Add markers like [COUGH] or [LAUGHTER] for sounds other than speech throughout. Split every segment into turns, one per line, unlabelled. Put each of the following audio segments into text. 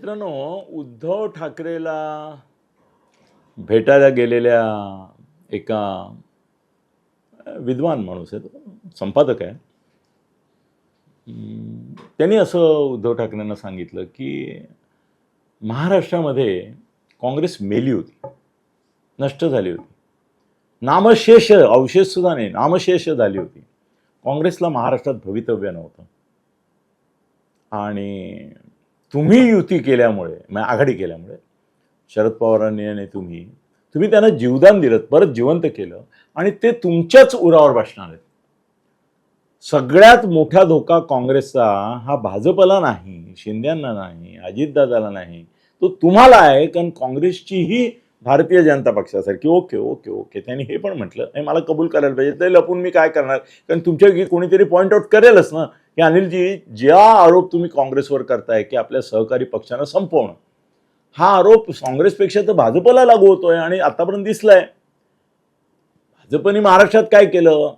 मित्रांनो उद्धव ठाकरेला भेटायला गेलेल्या एका विद्वान माणूस आहे संपादक आहे. त्यांनी असं उद्धव ठाकरेंना सांगितलं की महाराष्ट्रामध्ये काँग्रेस मेली होती नष्ट झाली होती. नामशेष अवशेषसुद्धा नाही नामशेष झाली होती. काँग्रेसला महाराष्ट्रात भवितव्य नव्हतं. आणि तुम्ही युती केल्यामुळे म्हणजे आघाडी केल्यामुळे शरद पवारांनी आणि तुम्ही तुम्ही त्यांना जीवदान दिलं परत जिवंत केलं आणि ते तुमच्याच उरावर बसणार आहेत. सगळ्यात मोठा धोका काँग्रेसचा हा भाजपला नाही शिंद्यांना नाही अजितदादाला नाही. तो तुम्हाला आहे कारण काँग्रेसची ही Bharatiya Janata पक्षासारखी. Okay okay okay. त्यांनी हे पण म्हटलं. हे मला कबूल करायला पाहिजे. ते लपून मी काय करणार? कारण तुमच्या कोणीतरी पॉईंट आउट करेलच ना. की अनिलजी ज्या आरोप तुम्ही काँग्रेसवर करताय की आपल्या सहकारी पक्षांना संपवणं हा आरोप काँग्रेसपेक्षा तर भाजपला लागू होतोय आणि आतापर्यंत दिसलाय. भाजपने महाराष्ट्रात काय केलं?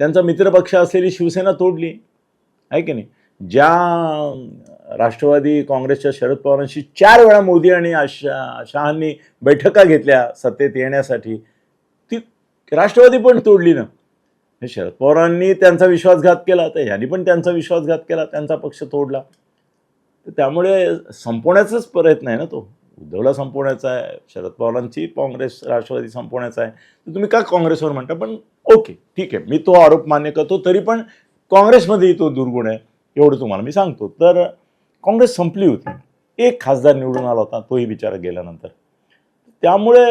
त्यांचा मित्रपक्ष असलेली शिवसेना तोडली. आहे की नाही? ज्या राष्ट्रवादी काँग्रेसच्या शरद पवारांशी चार वेळा मोदी आणि शा शहांनी बैठका घेतल्या सत्तेत येण्यासाठी. ती राष्ट्रवादी पण तोडली ना. शरद पवारांनी त्यांचा विश्वासघात केला तर ह्यांनी पण त्यांचा विश्वासघात केला त्यांचा पक्ष तोडला. तर त्यामुळे संपवण्याचाच प्रयत्न आहे ना तो. उद्धवला संपवण्याचा आहे शरद पवारांची काँग्रेस राष्ट्रवादी संपवण्याचा आहे. तर तुम्ही का काँग्रेसवर म्हणता? पण ओके ठीक आहे. मी तो आरोप मान्य करतो तरी पण काँग्रेसमध्येही तो दुर्गुण आहे. एवढं तुम्हाला मी सांगतो. तर काँग्रेस संपली होती. एक खासदार निवडून आला होता तोही विचार गेल्यानंतर. त्यामुळे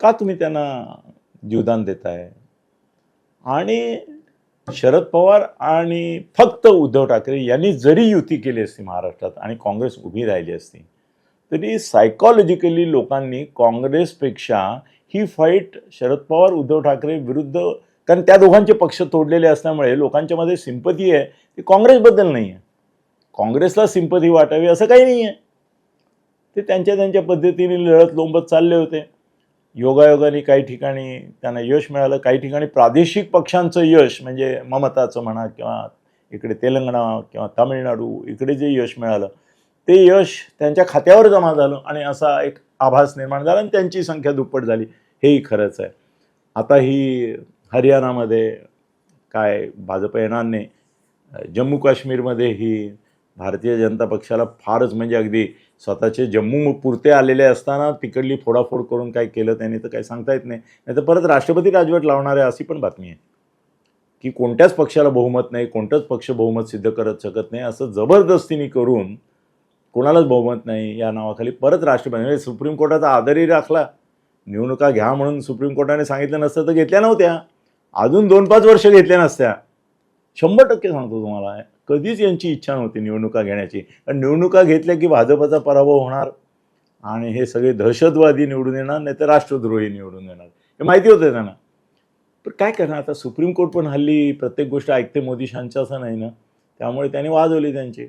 का तुम्ही त्यांना जीवदान देताय? आणि शरद पवार आणि फक्त उद्धव ठाकरे यांनी जरी युती केली असती महाराष्ट्रात आणि काँग्रेस उभी राहिली असती तरी सायकॉलॉजिकली लोकांनी काँग्रेसपेक्षा ही फाईट शरद पवार उद्धव ठाकरे विरुद्ध कारण त्या दोघांचे पक्ष तोडलेले असल्यामुळे लोकांच्यामध्ये सिंपती आहे ती काँग्रेसबद्दल नाही आहे काँग्रेसला सिंपथी वाटावी असं काही नाही आहे ते त्यांच्या त्यांच्या पद्धतीने लढत लोंबत चालले होते. योगायोगाने काही ठिकाणी त्यांना यश मिळालं काही ठिकाणी प्रादेशिक पक्षांचं यश म्हणजे ममताचं म्हणा किंवा इकडे तेलंगणा किंवा तामिळनाडू इकडे जे यश मिळालं ते यश त्यांच्या खात्यावर जमा झालं आणि असा एक आभास निर्माण झाला आणि त्यांची संख्या दुप्पट झाली. हेही खरंच आहे. आता ही हरियाणामध्ये काय भाजप येणार नाही. जम्मू काश्मीरमध्ये ही भारतीय जनता पक्षाला फारच म्हणजे अगदी स्वतःचे जम्मू पुरते आलेले असताना तिकडली फोडाफोड करून काय केलं त्याने तर काही सांगता येत नाही. नाही तर परत राष्ट्रपती राजवट लावणार आहे अशी पण बातमी आहे. की कोणत्याच पक्षाला बहुमत नाही कोणताच पक्ष बहुमत सिद्ध करत शकत नाही असं जबरदस्तीने करून कोणालाच बहुमत नाही या नावाखाली परत राष्ट्रपती म्हणजे सुप्रीम कोर्टाचा आदरही राखला. निवडणुका घ्या म्हणून सुप्रीम कोर्टाने सांगितलं नसतं तर घेतल्या नव्हत्या. अजून दोन पाच वर्ष घेतल्या नसत्या. शंभर टक्के सांगतो तुम्हाला कधीच यांची इच्छा नव्हती निवडणुका घेण्याची. कारण निवडणुका घेतल्या की भाजपचा पराभव होणार आणि हे सगळे दहशतवादी निवडून येणार नाही तर राष्ट्रद्रोही निवडून येणार. हे माहिती होतं त्यांना. पण काय करणार? आता सुप्रीम कोर्ट पण हल्ली प्रत्येक गोष्ट ऐकते मोदी शांच्या असं नाही ना? त्यामुळे त्यांनी वाजवली त्यांची.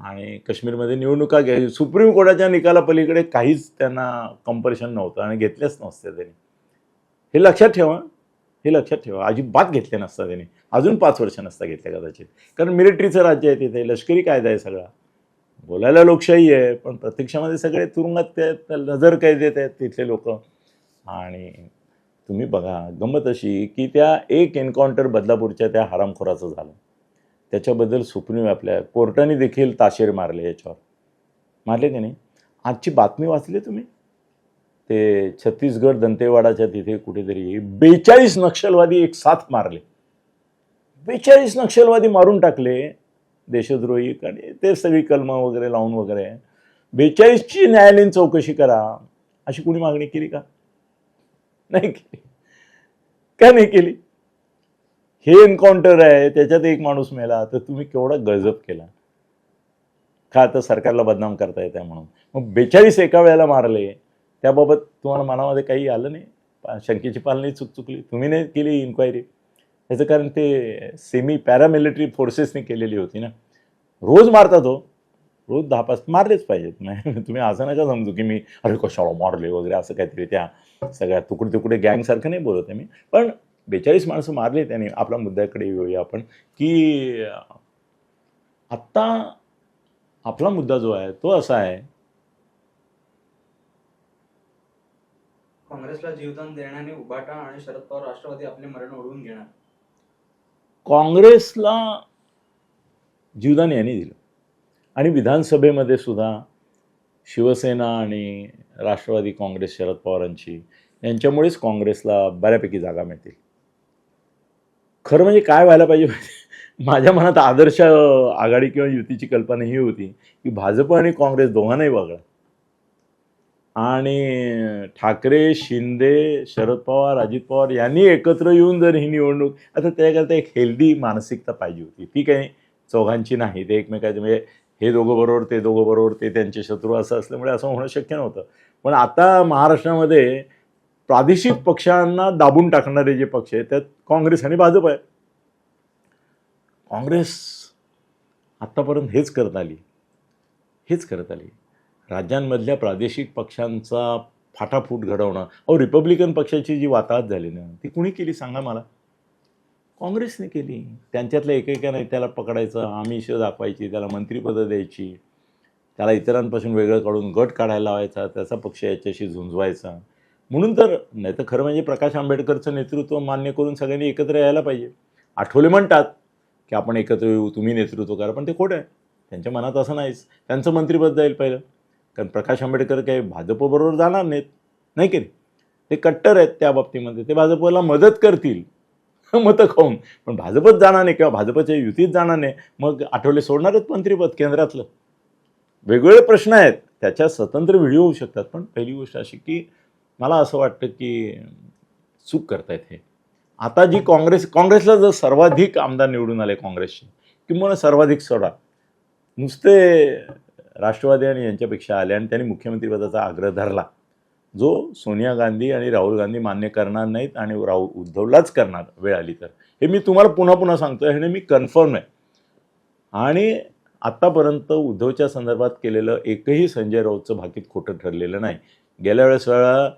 आणि काश्मीरमध्ये निवडणुका घ्यायची सुप्रीम कोर्टाच्या निकालापलीकडे काहीच त्यांना कंपल्शन नव्हतं आणि घेतलेच नसते त्यांनी. हे लक्षात ठेवा. हे लक्षात ठेवा. अजिबात घेतले नसता त्यांनी. अजून पाच वर्ष नसता घेतल्या कदाचित. कारण मिलिटरीचं राज्य आहे तिथे लष्करी कायदा आहे सगळा. बोलायला लोकशाही आहे पण प्रत्यक्षामध्ये सगळे तुरुंगात ते नजर कैद आहेत तिथले लोक. आणि तुम्ही बघा गंमत अशी की त्या एक एन्काउंटर बदलापूरच्या त्या हरामखोराचं झालं. त्याच्याबद्दल सुप्रीम आपल्या कोर्टाने देखील ताशेर मारले याच्यावर. मारले की नाही? आजची बातमी वाचली तुम्ही? ते छत्तीसगड दंतेवाडाच्या तिथे कुठेतरी बेचाळीस नक्षलवादी एक साथ मारले. बेचाळीस नक्षलवादी मारून टाकले देशद्रोही. आणि ते सगळी कलमं वगैरे लावून वगैरे. बेचाळीसची न्यायालयीन चौकशी करा. अशी कुणी मागणी केली का? नाही केली. का नाही केली? हे एन्काउंटर आहे त्याच्यात एक माणूस मेला तर तुम्ही केवढा गजब केला. का आता सरकारला बदनाम करता येते म्हणून? मग बेचाळीस एका वेळेला मारले. त्याबाबत तुम्हाला मनामध्ये काही आलं नाही? शंकेची पालनी चुक चुकली. तुम्ही नाही केली इन्क्वायरी त्याचं कारण ते सेमी पॅरामिलिटरी फोर्सेसने केलेली होती ना. रोज मारतात हो. रोज दहा पाच मारलेच पाहिजेत. [LAUGHS] नाही तुम्ही असं नका समजू की मी अरे कशाला मारले वगैरे असं काहीतरी त्या सगळ्या तुकडे तुकडे गँगसारखं नाही बोलत आहे मी. पण बेचाळीस माणसं मारले त्याने. आपल्या मुद्द्याकडे येऊया आपण. की आत्ता आपला मुद्दा जो आहे तो असा आहे
काँग्रेसला जीवदान देण्याने उभाटा आणि शरद पवार राष्ट्रवादी आपले मरण ओढवून घेणार.
काँग्रेसला जीवदान यांनी दिलं. आणि विधानसभेमध्ये सुद्धा शिवसेना आणि राष्ट्रवादी काँग्रेस शरद पवारांची यांच्यामुळेच काँग्रेसला बऱ्यापैकी जागा मिळतील. खरं म्हणजे काय व्हायला पाहिजे माझ्या मनात आदर्श आघाडी किंवा युतीची कल्पना ही होती की भाजप आणि काँग्रेस दोघांनाही वगळा. आणि ठाकरे शिंदे शरद पवार अजित पवार यांनी एकत्र येऊन जर ही निवडणूक आता त्याकरता एक हेल्दी मानसिकता पाहिजे होती. ती काही चौघांची नाही ते एकमेकाचे म्हणजे हे दोघं बरोबर ते दोघं बरोबर ते त्यांचे शत्रू असं असल्यामुळे असं होणं शक्य नव्हतं. पण आता महाराष्ट्रामध्ये प्रादेशिक पक्षांना दाबून टाकणारे जे पक्ष आहेत त्यात काँग्रेस आणि भाजप आहे. काँग्रेस आत्तापर्यंत हेच करत आली. हेच करत आली. राज्यांमधल्या प्रादेशिक पक्षांचा फाटाफूट घडवणं अहो रिपब्लिकन पक्षाची जी वाताहत झाली ना ती कुणी केली सांगा मला? काँग्रेसने केली. त्यांच्यातल्या एकेका नेत्याला पकडायचं आमिष दाखवायची त्याला मंत्रिपदं द्यायची त्याला इतरांपासून वेगळं काढून गट काढायला लावायचा त्याचा पक्ष याच्याशी झुंजवायचा. म्हणून तर नाही तर खरं म्हणजे प्रकाश आंबेडकरचं नेतृत्व मान्य करून सगळ्यांनी एकत्र यायला पाहिजे. आठवले म्हणतात की आपण एकत्र येऊ तुम्ही नेतृत्व करा पण ते खोटं आहे. त्यांच्या मनात असं नाहीच. त्यांचं मंत्रिपद जाईल पहिलं. कारण प्रकाश आंबेडकर काही भाजपबरोबर जाणार नाहीत. नाही की ते कट्टर आहेत त्या बाबतीमध्ये. ते भाजपला मदत करतील. [LAUGHS] मतं खाऊन. पण भाजपच जाणार नाही किंवा भाजपच्या युतीत जाणार नाही. मग आठवले सोडणारच मंत्रीपद केंद्रातलं? वेगवेगळे प्रश्न आहेत. त्याच्या स्वतंत्र व्हिडिओ होऊ शकतात. पण पहिली गोष्ट अशी की मला असं वाटतं की चूक करतायत हे. आता जी काँग्रेस काँग्रेसला जर सर्वाधिक आमदार निवडून आले काँग्रेसचे किंवा सर्वाधिक सोडा. नुसते राष्ट्रवादी आणि यांच्यापेक्षा आले आणि त्यांनी मुख्यमंत्रीपदाचा आग्रह धरला. जो सोनिया गांधी आणि राहुल गांधी मान्य करणार नाहीत आणि राहुल उद्धवलाच करणार वेळ आली तर. हे मी तुम्हाला पुन्हा पुन्हा सांगतो हे मी कन्फर्म आहे. आणि आत्तापर्यंत उद्धवच्या संदर्भात केलेलं एकही संजय राऊतचं भाकीत खोटं ठरलेलं नाही. गेल्या वेळेस वेळा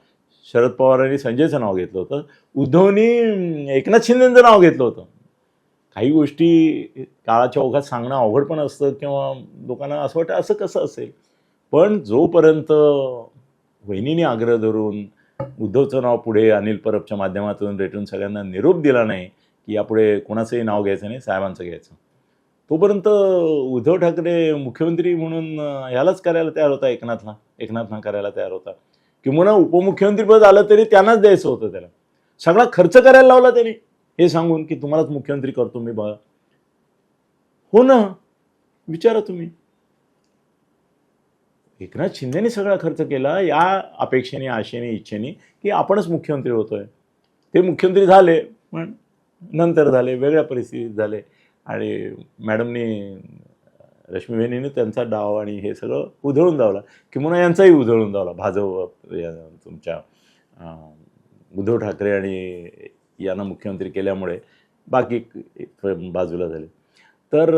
शरद पवारांनी संजयचं नाव घेतलं होतं. उद्धवनी एकनाथ शिंदेचं नाव घेतलं होतं. काही गोष्टी काळाच्या ओघात सांगणं अवघड पण असतं किंवा लोकांना असं वाटतं असं कसं असेल? पण जोपर्यंत वहिनीने आग्रह धरून उद्धवचं नाव पुढे अनिल परबच्या माध्यमातून रेटून सगळ्यांना निरोप दिला नाही की यापुढे कोणाचंही नाव घ्यायचं नाही साहेबांचं घ्यायचं. तोपर्यंत उद्धव ठाकरे मुख्यमंत्री म्हणून ह्यालाच करायला तयार होता एकनाथला एकनाथना करायला तयार होता. किंवा उपमुख्यमंत्रीपद आलं तरी त्यांनाच द्यायचं होतं त्याला. सगळा खर्च करायला लावला त्यांनी. हे सांगून की तुम्हालाच मुख्यमंत्री करतो मी बघा हो ना? विचारा तुम्ही. एकनाथ शिंदेने सगळा खर्च केला या अपेक्षेने आशेने इच्छेने की आपणच मुख्यमंत्री होतोय. ते मुख्यमंत्री झाले पण नंतर झाले वेगळ्या परिस्थितीत झाले. आणि मॅडमनी रश्मीबेनीने त्यांचा डाव आणि हे सगळं उधळून दावला किंवा यांचाही उधळून दावला भाजप या तुमच्या उद्धव ठाकरे आणि यांना मुख्यमंत्री केल्यामुळे बाकी एक बाजूला झाले. तर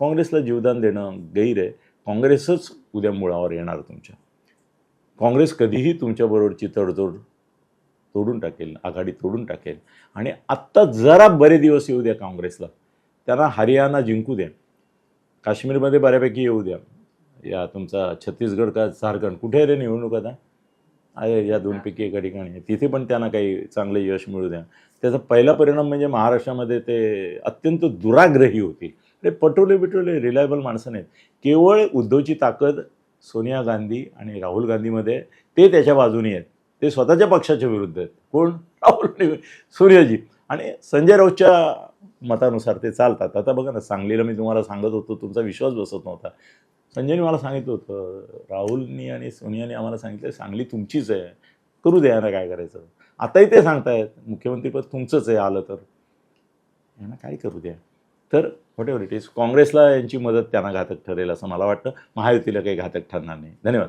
काँग्रेसला जीवदान देणं गैर आहे. काँग्रेसच उद्या मुळावर येणार तुमच्या. काँग्रेस कधीही तुमच्याबरोबरची तडजोड तोडून टाकेल आघाडी तोडून टाकेल. आणि आत्ता जरा बरे दिवस येऊ द्या काँग्रेसला. त्यांना हरियाणा जिंकू द्या. काश्मीरमध्ये बऱ्यापैकी येऊ द्या. या तुमचा छत्तीसगड का झारखंड कुठे रे निवडणूक आता? आहे या दोनपैकी एका ठिकाणी. तिथे पण त्यांना काही चांगलं यश मिळू द्या. त्याचा पहिला परिणाम म्हणजे महाराष्ट्रामध्ये ते अत्यंत दुराग्रही होतील ते पटोले बिटोले रिलायबल माणसं नाहीत. केवळ उद्धवची ताकद सोनिया गांधी आणि राहुल गांधीमध्ये ते त्याच्या बाजूने आहेत. ते स्वतःच्या पक्षाच्या विरुद्ध आहेत. कोण? राहुल सूर्यजी. आणि संजय राऊतच्या मतानुसार ते चालतात. आता बघा ना सांगलीला मी तुम्हाला सांगत होतो तुमचा विश्वास बसत नव्हता. संजयने मला सांगितलं होतं राहुलनी आणि सोनियाने आम्हाला सांगितलं सांगली तुमचीच आहे करू द्या ना काय करायचं. आताही ते सांगतायत मुख्यमंत्रीपद तुमचंच आहे आलं तर. यांना काय करू द्या? तर व्हॉट एव्हर इट इज काँग्रेसला यांची मदत त्यांना घातक ठरेल असं मला वाटतं. महायुतीला काही घातक ठरणार नाही. धन्यवाद.